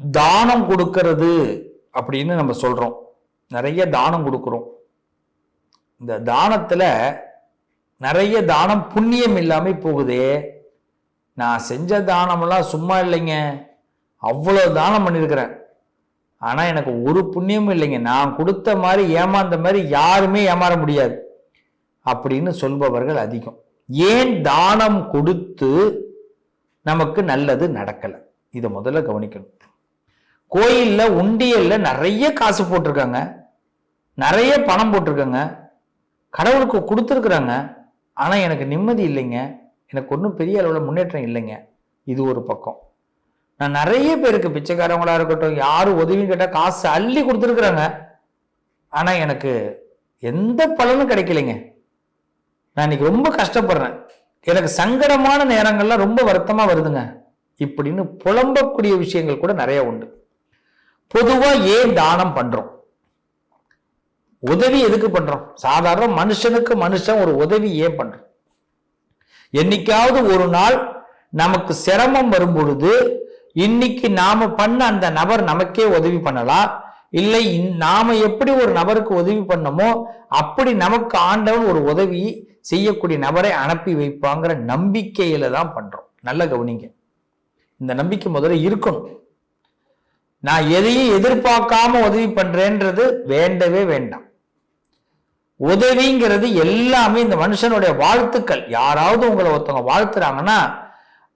தானம் கொடுக்கறது அப்படின்னு நம்ம சொல்கிறோம் நிறைய தானம் கொடுக்குறோம். இந்த தானத்தில் நிறைய தானம் புண்ணியம் இல்லாமல் போகுதே. நான் செஞ்ச தானமெல்லாம் சும்மா இல்லைங்க. அவ்வளோ தானம் பண்ணியிருக்கிறேன். ஆனால் எனக்கு ஒரு புண்ணியமும் இல்லைங்க. நான் கொடுத்த மாதிரி ஏமாந்த மாதிரி யாருமே ஏமாற முடியாது. அப்படின்னு சொல்பவர்கள் அதிகம். ஏன் தானம் கொடுத்து நமக்கு நல்லது நடக்கலை? இதை முதல்ல கவனிக்கணும். கோயில்ல உண்டியல்ல நிறைய காசு போட்டிருக்காங்க. நிறைய பணம் போட்டிருக்காங்க. கடவுளுக்கு கொடுத்துருக்குறாங்க. ஆனால் எனக்கு நிம்மதி இல்லைங்க. எனக்கு ஒன்றும் பெரிய அளவில் முன்னேற்றம் இல்லைங்க. இது ஒரு பக்கம். நான் நிறைய பேருக்கு பிச்சைக்காரவங்களாக இருக்கட்டும் யாரும் உதவின்னு கேட்டால் காசு அள்ளி கொடுத்துருக்குறாங்க. ஆனால் எனக்கு எந்த பலனும் கிடைக்கலைங்க. நான் இன்னைக்கு ரொம்ப கஷ்டப்படுறேன். எனக்கு சங்கடமான நேரங்கள்லாம் ரொம்ப வருத்தமாக வருதுங்க. இப்படின்னு புலம்பக்கூடிய விஷயங்கள் கூட நிறைய உண்டு. பொதுவா ஏன் தானம் பண்றோம்? உதவி எதுக்கு பண்றோம்? சாதாரண மனுஷனுக்கு மனுஷன் ஒரு உதவி ஏன் பண்றோம்? என்னைக்காவது ஒரு நாள் நமக்கு சிரமம் வரும் பொழுது இன்னைக்கு நாம பண்ண அந்த நபர் நமக்கே உதவி பண்ணலாம் இல்லை நாம எப்படி ஒரு நபருக்கு உதவி பண்ணமோ அப்படி நமக்கு ஆண்டவன் ஒரு உதவி செய்யக்கூடிய நபரை அனுப்பி வைப்பாங்கிற நம்பிக்கையில தான் பண்றோம். நல்ல கவனிங்க. இந்த நம்பிக்கை முதல்ல இருக்கணும். நான் எதையும் எதிர்பார்க்காம உதவி பண்றேன்றது வேண்டவே வேண்டாம். உதவிங்கிறது எல்லாமே இந்த மனுஷனுடைய வாழ்த்துக்கள். யாராவது உங்களை ஒருத்தவங்க வாழ்த்துறாங்கன்னா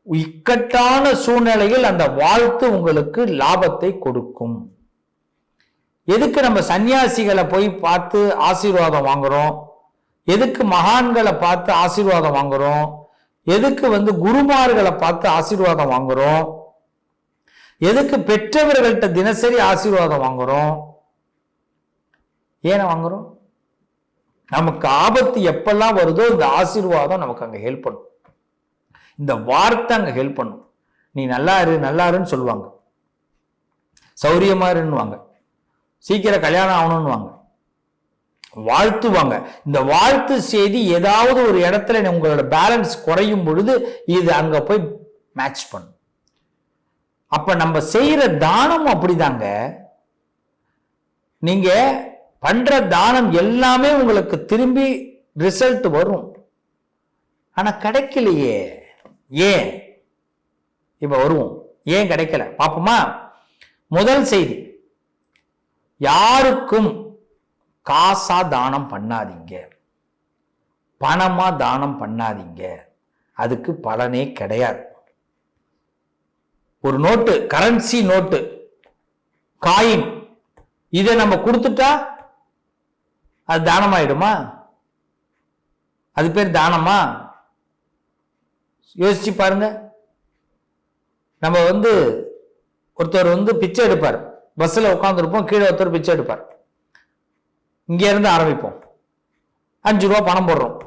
இக்கட்டான சூழ்நிலையில் அந்த வாழ்த்து உங்களுக்கு லாபத்தை கொடுக்கும். எதுக்கு நம்ம சன்னியாசிகளை போய் பார்த்து ஆசீர்வாதம் வாங்குறோம்? எதுக்கு மகான்களை பார்த்து ஆசீர்வாதம் வாங்குறோம்? எதுக்கு வந்து குருமார்களை பார்த்து ஆசீர்வாதம் வாங்குறோம்? எதுக்கு பெற்றவர்கள்ட்ட தினசரி ஆசீர்வாதம் வாங்குறோம்? ஏன வாங்குறோம்? நமக்கு ஆபத்து எப்பெல்லாம் வருதோ இந்த ஆசீர்வாதம் நமக்கு அங்க ஹெல்ப் பண்ணும். இந்த வார்த்தை அங்க ஹெல்ப் பண்ணும். நீ நல்லா இரு நல்லா இருன்னு சொல்லுவாங்க. சௌரியமா இருன்னுவாங்க. சீக்கிரம் கல்யாணம் ஆகணும்னுவாங்க வாழ்த்துவாங்க. இந்த வாழ்த்து செய்தி ஏதாவது ஒரு இடத்துல உங்களோட பேலன்ஸ் குறையும் பொழுது இது அங்க போய் மேட்ச் பண்ணும். அப்ப நம்ம செய்யற தானம் அப்படிதாங்க. நீங்க பண்ற தானம் எல்லாமே உங்களுக்கு திரும்பி ரிசல்ட் வரும். ஆனா கிடைக்கலையே. ஏன்? இப்ப வருவோம். ஏன் கிடைக்கல? பாப்போமா முதல் செய்தி. யாருக்கும் காசா தானம் பண்ணாதீங்க. பணமா தானம் பண்ணாதீங்க. அதுக்கு பலனே கிடையாது. ஒரு நோட்டு கரன்சி நோட்டு காயின் இதை நம்ம கொடுத்துட்டா அது தானமாயிடுமா? அது பேர் தானமா? யோசிச்சு பாருங்க. நம்ம வந்து ஒருத்தர் வந்து பிச்சை எடுப்பார். பஸ்ஸில் உட்காந்துருப்போம் கீழே ஒருத்தர் பிச்சை எடுப்பார். இங்கேருந்து ஆரம்பிப்போம். அஞ்சு ரூபா பணம் போடுறோம்.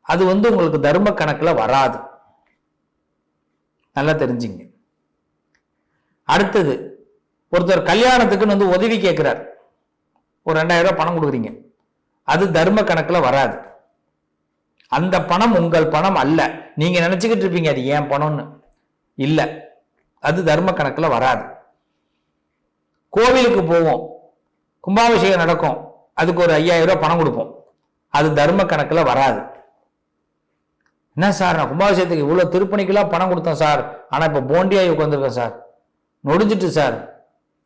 அது வந்து உங்களுக்கு தர்ம கணக்கில் வராது. நல்லா தெரிஞ்சுங்க. அடுத்தது ஒருத்தர் கல்யாணத்துக்குன்னு வந்து உதவி கேட்குறார். ஒரு ரெண்டாயிரம் ரூபாய் பணம் கொடுக்குறீங்க. அது தர்ம கணக்கில் வராது. அந்த பணம் உங்கள் பணம் அல்ல. நீங்கள் நினச்சிக்கிட்டு இருப்பீங்க அது ஏன் பணம்னு. இல்லை. அது தர்ம கணக்கில் வராது. கோவிலுக்கு போவோம். கும்பாபிஷேகம் நடக்கும். அதுக்கு ஒரு ஐயாயிரம் ரூபாய் பணம் கொடுப்போம். அது தர்ம கணக்கில் வராது. என்ன சார்? நான் கும்பாபிஷேகத்துக்கு இவ்வளோ திருப்பணிக்கெல்லாம் பணம் கொடுத்தேன் சார். ஆனால் இப்போ போண்டியாகி உட்காந்துருக்கேன் சார். நொடிஞ்சிட்டு சார்.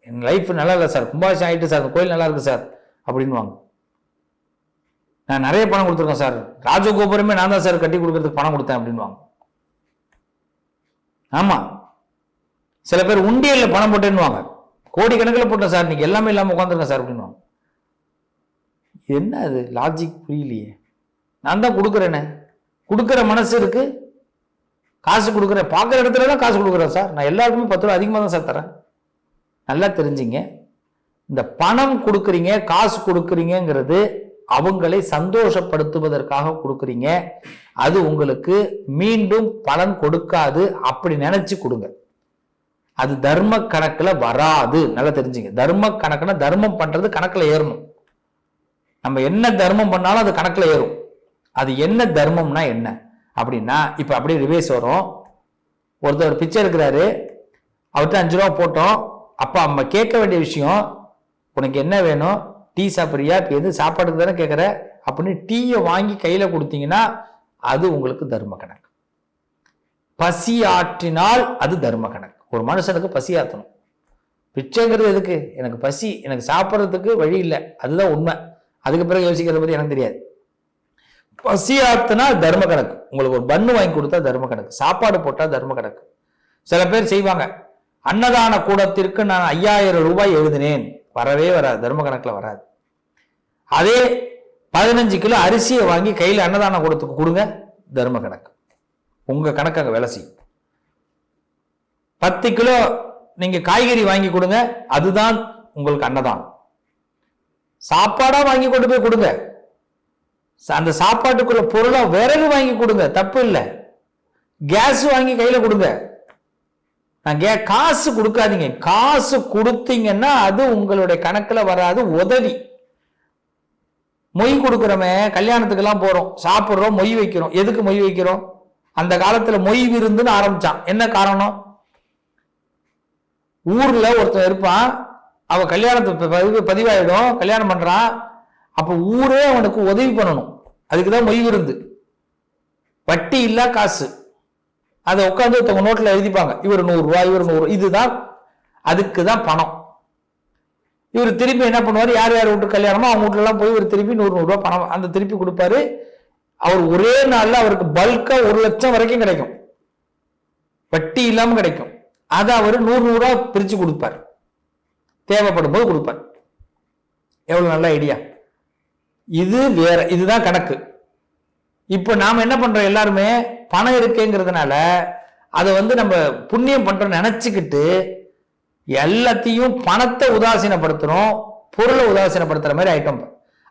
என் லைஃப் நல்லா இல்லை சார். கும்பாபிஷேகம் ஆயிட்டு சார். அந்த கோயில் நல்லா இருக்கு சார். அப்படின்வாங்க நான் நிறைய பணம் கொடுத்துருக்கேன் சார். ராஜகோபுரமே நான் தான் சார் கட்டி கொடுக்கறதுக்கு பணம் கொடுத்தேன் அப்படின்வாங்க ஆமாம் சில பேர் உண்டியலில் பணம் போட்டேன்னுவாங்க. கோடி கணக்கில் போட்டேன் சார். நீங்கள் எல்லாமே இல்லாமல் உட்காந்துருக்கேன் சார் அப்படின்வாங்க என்ன அது? லாஜிக் புரியலையே. நான் தான் கொடுக்குறேனே. கொடுக்குற மனசு இருக்கு. காசு கொடுக்குறேன் பார்க்குற இடத்துல தான் காசு கொடுக்குறேன் சார். நான் எல்லாருக்குமே பத்து ரூபா அதிகமாக தான் சார் தரேன். நல்லா தெரிஞ்சுங்க. இந்த பணம் கொடுக்குறீங்க காசு கொடுக்குறீங்கிறது அவங்களை சந்தோஷப்படுத்துவதற்காக கொடுக்குறீங்க. அது உங்களுக்கு மீண்டும் பலன் கொடுக்காது அப்படி நினைச்சு கொடுங்க. அது தர்ம கணக்கில் வராது. நல்லா தெரிஞ்சுங்க. தர்ம கணக்குனா தர்மம் பண்ணுறது கணக்கில் ஏறணும். நம்ம என்ன தர்மம் பண்ணாலும் அது கணக்கில் ஏறும். அது என்ன தர்மம்னா என்ன? அப்படின்னா இப்போ அப்படியே ரிவேஸ் வரும். ஒருத்தர் பிச்சை எடுக்கிறாரு. அவர்கிட்ட அஞ்சு ரூபா போட்டோம். அப்போ நம்ம கேட்க வேண்டிய விஷயம் உனக்கு என்ன வேணும்? டீ சாப்பிட்றியா? இப்போ எது சாப்பாடுக்கு தானே கேட்குற? அப்படின்னு டீயை வாங்கி கையில் கொடுத்தீங்கன்னா அது உங்களுக்கு தர்ம கணக்கு. பசி ஆற்றினால் அது தர்ம கணக்கு. ஒரு மனுஷனுக்கு பசி ஆற்றணும் பிச்சைங்கிறது எதுக்கு? எனக்கு பசி எனக்கு சாப்பிட்றதுக்கு வழி இல்லை. அதுதான் உண்மை. அதுக்கு பிறகு யோசிக்கிறத பற்றி எனக்கு தெரியாது. பசியாத்துனா தர்ம கணக்கு. உங்களுக்கு ஒரு பன்னு வாங்கி கொடுத்தா தர்ம கணக்கு. சாப்பாடு போட்டால் தர்ம கணக்கு. சில பேர் செய்வாங்க. அன்னதான கூடத்திற்கு நான் ஐயாயிரம் ரூபாய் எழுதினேன். வரவே வராது. தர்ம கணக்கில் வராது. அதே பதினஞ்சு கிலோ அரிசியை வாங்கி கையில் அன்னதான கூடத்துக்கு கொடுங்க. தர்ம கணக்கு. உங்கள் கணக்கு அங்கே வேலை செய்யும். பத்து கிலோ நீங்கள் காய்கறி வாங்கி கொடுங்க. அதுதான் உங்களுக்கு அன்னதானம். சாப்பாடாக வாங்கி கொண்டு போய் கொடுங்க. அந்த சாப்பாட்டுக்குள்ள பொருளாக விறகு வாங்கி கொடுங்க தப்பு இல்லை. கேஸ் வாங்கி கையில் கொடுங்க. நான் கே காசு கொடுக்காதீங்க. காசு கொடுத்தீங்கன்னா அது உங்களுடைய கணக்கில் வராது உதவி. மொய் கொடுக்குறோமே கல்யாணத்துக்கெல்லாம் போகிறோம் சாப்பிட்றோம் மொய் வைக்கிறோம். எதுக்கு மொய் வைக்கிறோம்? அந்த காலத்தில் மொய் விருந்துன்னு ஆரம்பிச்சான். என்ன காரணம்? ஊரில் ஒருத்தன் இருப்பான் அவன் கல்யாணத்துக்கு பதிவு பதிவாயிடும் கல்யாணம் பண்ணுறான் அப்ப ஊரே அவனுக்கு உதவி பண்ணணும். அதுக்குதான் மொய் விருந்து. வட்டி இல்லா காசு. அதை உட்காந்து ஒருத்தவங்க நோட்டில் எழுதிப்பாங்க. இவர் நூறு ரூபாய் இவர் நூறு இதுதான் அதுக்கு தான் பணம். இவர் திருப்பி என்ன பண்ணுவார்? யார் யார் வீட்டு கல்யாணமோ அவங்க வீட்டுலலாம் போய் இவர் திருப்பி நூறு நூறுரூவா பணம் அந்த திருப்பி கொடுப்பாரு. அவர் ஒரே நாளில் அவருக்கு பல்காக ஒரு லட்சம் வரைக்கும் கிடைக்கும். வட்டி இல்லாமல் கிடைக்கும். அதை அவர் நூறு நூறுரூவா பிரித்து கொடுப்பார். தேவைப்படும் போது கொடுப்பார். எவ்வளோ நல்ல ஐடியா இது வேற இதுதான் கணக்கு. இப்போ நாம் என்ன பண்ணுறோம் எல்லாருமே? பணம் இருக்கேங்கிறதுனால அதை வந்து நம்ம புண்ணியம் பண்றோம் நினச்சிக்கிட்டு எல்லாத்தையும் பணத்தை உதாசீனப்படுத்துகிறோம் பொருளை உதாசீனப்படுத்துகிற மாதிரி ஐட்டம்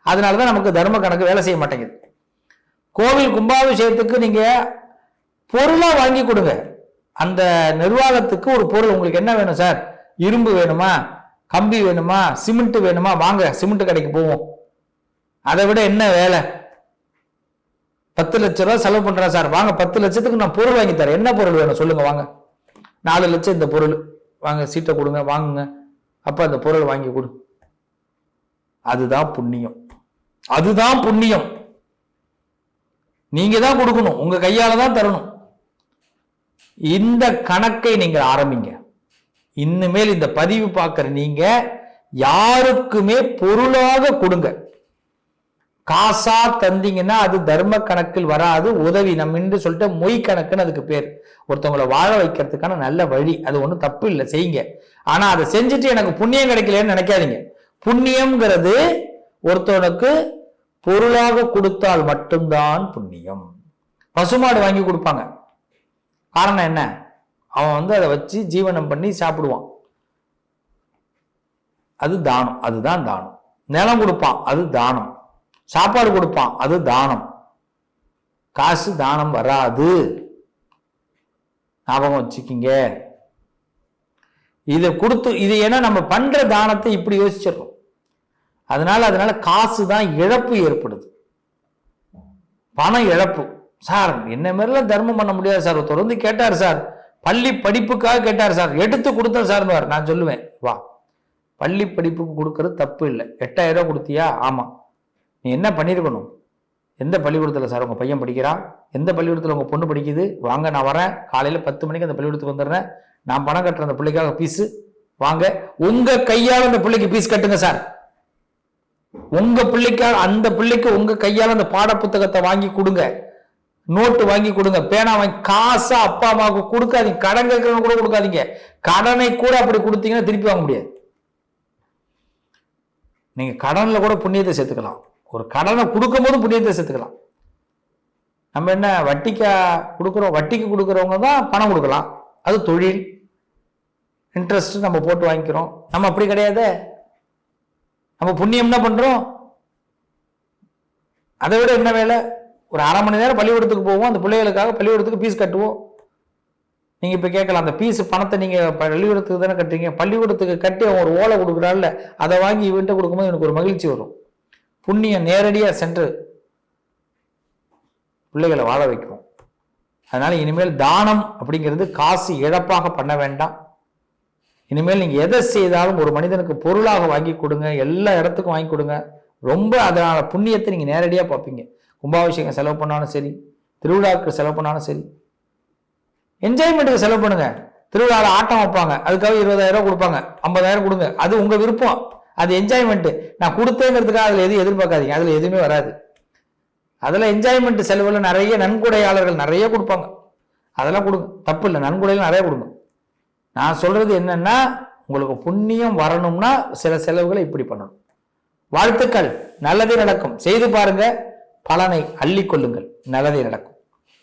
அதனால தான் நமக்கு தர்ம கணக்கு வேலை செய்ய மாட்டேங்குது. கோவில் கும்பாபிஷேகத்துக்கு நீங்கள் பொருளாக வாங்கி கொடுங்க. அந்த நிர்வாகத்துக்கு ஒரு பொருள் உங்களுக்கு என்ன வேணும் சார்? இரும்பு வேணுமா? கம்பி வேணுமா? சிமெண்ட் வேணுமா? வாங்க சிமெண்ட் கடைக்கு போவோம். அதை விட என்ன வேலை? பத்து லட்ச ரூபா செலவு பண்றேன் சார். வாங்க பத்து லட்சத்துக்கு நான் பொருள் வாங்கி தரேன். என்ன பொருள் வேணும் சொல்லுங்க வாங்க. நாலு லட்சம் இந்த பொருள். வாங்க சீட்டை கொடுங்க வாங்குங்க. அப்ப அந்த பொருள் வாங்கி கொடு. அதுதான் புண்ணியம். அதுதான் புண்ணியம். நீங்க தான் கொடுக்கணும். உங்க கையால தான் தரணும். இந்த கணக்கை நீங்க ஆரம்பிங்க. இனிமேல் இந்த பதிவு பார்க்குற நீங்க யாருக்குமே பொருளாக கொடுங்க. காசா தந்தீங்கன்னா அது தர்ம கணக்கில் வராது உதவி நம்ம என்று சொல்லிட்டு மொய் கணக்குன்னு அதுக்கு பேர். ஒருத்தவங்களை வாழ வைக்கிறதுக்கான நல்ல வழி. அது ஒன்றும் தப்பு இல்லை செய்யுங்க. ஆனா அதை செஞ்சுட்டு எனக்கு புண்ணியம் கிடைக்கலன்னு நினைக்காதீங்க. புண்ணியம்ங்கிறது ஒருத்தவனுக்கு பொருளாக கொடுத்தால் மட்டும்தான் புண்ணியம். பசுமாடு வாங்கி கொடுப்பாங்க. காரணம் என்ன? அவன் வந்து அதை வச்சு ஜீவனம் பண்ணி சாப்பிடுவான். அது தானம். அதுதான் தானம். நிலம் கொடுப்பான். அது தானம். சாப்பாடு கொடுப்பான். அது தானம். காசு தானம் வராது. ஞாபகம் வச்சுக்கிங்க. இதை கொடுத்து இது ஏன்னா நம்ம பண்ற தானத்தை இப்படி யோசிச்சிடறோம். அதனால அதனால காசு தான் இழப்பு ஏற்படுது. பணம் இழப்பு. சார் என்ன மாதிரிலாம் தர்மம் பண்ண முடியாது சார். தொடர்ந்து கேட்டார் சார். பள்ளி படிப்புக்காக கேட்டார் சார். எடுத்து கொடுத்தேன் சார்னுவார் நான் சொல்லுவேன். வா. பள்ளி படிப்புக்கு கொடுக்கறது தப்பு இல்லை. எட்டாயிரம் ரூபா கொடுத்தியா? ஆமாம் நீ என்ன பண்ணியிருக்கணும் எந்த பள்ளிக்கூடத்தில் சார் உங்கள் பையன் படிக்கிறா? எந்த பள்ளிக்கூடத்தில் உங்கள் பொண்ணு படிக்குது? வாங்க நான் வரேன். காலையில் பத்து மணிக்கு அந்த பள்ளிக்கூடத்துக்கு வந்துடுறேன். நான் பணம் கட்டுற அந்த பிள்ளைக்காக பீஸு வாங்க. உங்கள் கையால் அந்த பிள்ளைக்கு பீஸ் கட்டுங்க சார். உங்க பிள்ளைக்காக அந்த பிள்ளைக்கு உங்க கையால் அந்த பாட புத்தகத்தை வாங்கி கொடுங்க. நோட்டு வாங்கி கொடுங்க. பேனா வாங்கி காசை அப்பா அம்மாவுக்கு கொடுக்காதீங்க. கடன் கேட்கறவங்க கூட கொடுக்காதீங்க. கடனை கூட அப்படி கொடுத்தீங்கன்னா திருப்பி வாங்க முடியாது. நீங்க கடன்ல கூட புண்ணியத்தை சேர்த்துக்கலாம். ஒரு கடனை கொடுக்கும்போது புண்ணியத்தை சேர்த்துக்கலாம். நம்ம என்ன வட்டிக்கா கொடுக்குறோம் வட்டிக்கு கொடுக்குறவங்க தான் பணம் கொடுக்கலாம். அது தொழில். இன்ட்ரெஸ்ட் நம்ம போட்டு வாங்கிக்கிறோம். நம்ம அப்படி கிடையாது. நம்ம புண்ணியம் என்ன பண்ணுறோம் அதை விட என்ன வேலை? ஒரு அரை மணி நேரம் பள்ளிக்கூடத்துக்கு போவோம். அந்த பிள்ளைகளுக்காக பள்ளிக்கூடத்துக்கு ஃபீஸ் கட்டுவோம். நீங்கள் இப்போ கேட்கலாம் அந்த ஃபீஸ் பணத்தை நீங்கள் பள்ளிக்கூடத்துக்கு தானே கட்டுறீங்க? பள்ளிக்கூடத்துக்கு கட்டி அவன் ஒரு ஓலை கொடுக்குறாள்ல அதை வாங்கி இவன்ட்ட கொடுக்கும்போது எனக்கு ஒரு மகிழ்ச்சி வரும். புண்ணியம் நேரடியாக சென்று பிள்ளைகளை வாழ வைக்கும். அதனால இனிமேல் தானம் அப்படிங்கிறது காசு இழப்பாக பண்ண வேண்டாம். இனிமேல் நீங்கள் எதை செய்தாலும் ஒரு மனிதனுக்கு பொருளாக வாங்கி கொடுங்க எல்லா இடத்துக்கும் வாங்கி கொடுங்க. ரொம்ப அதனால புண்ணியத்தை நீங்கள் நேரடியாக பார்ப்பீங்க. கும்பாபிஷேகம் செலவு பண்ணாலும் சரி திருவிழாவுக்கு செலவு பண்ணாலும் சரி. என்ஜாய்மெண்ட்டுக்கு செலவு பண்ணுங்க. திருவிழாவில் ஆட்டம் வைப்பாங்க. அதுக்காக இருபதாயிரம் ரூபா கொடுப்பாங்க. ஐம்பதாயிரம் கொடுங்க. அது உங்கள் விருப்பம். அது என்ஜாய்மெண்ட்டு நான் கொடுத்தேங்கிறதுக்காக அதில் எதுவும் எதிர்பார்க்காதீங்க. அதில் எதுவுமே வராது. அதில் என்ஜாய்மெண்ட் செலவில் நிறைய நன்கொடையாளர்கள் நிறைய கொடுப்பாங்க. அதெல்லாம் கொடுங்க. தப்பு இல்லை. நன்கொடையில் நிறைய கொடுங்க. நான் சொல்கிறது என்னென்னா உங்களுக்கு புண்ணியம் வரணும்னா சில செலவுகளை இப்படி பண்ணணும். வாழ்த்துக்கள். நல்லதே நடக்கும். செய்து பாருங்க. பலனை அள்ளிக்கொள்ளுங்கள் நல்லதே நடக்கும்.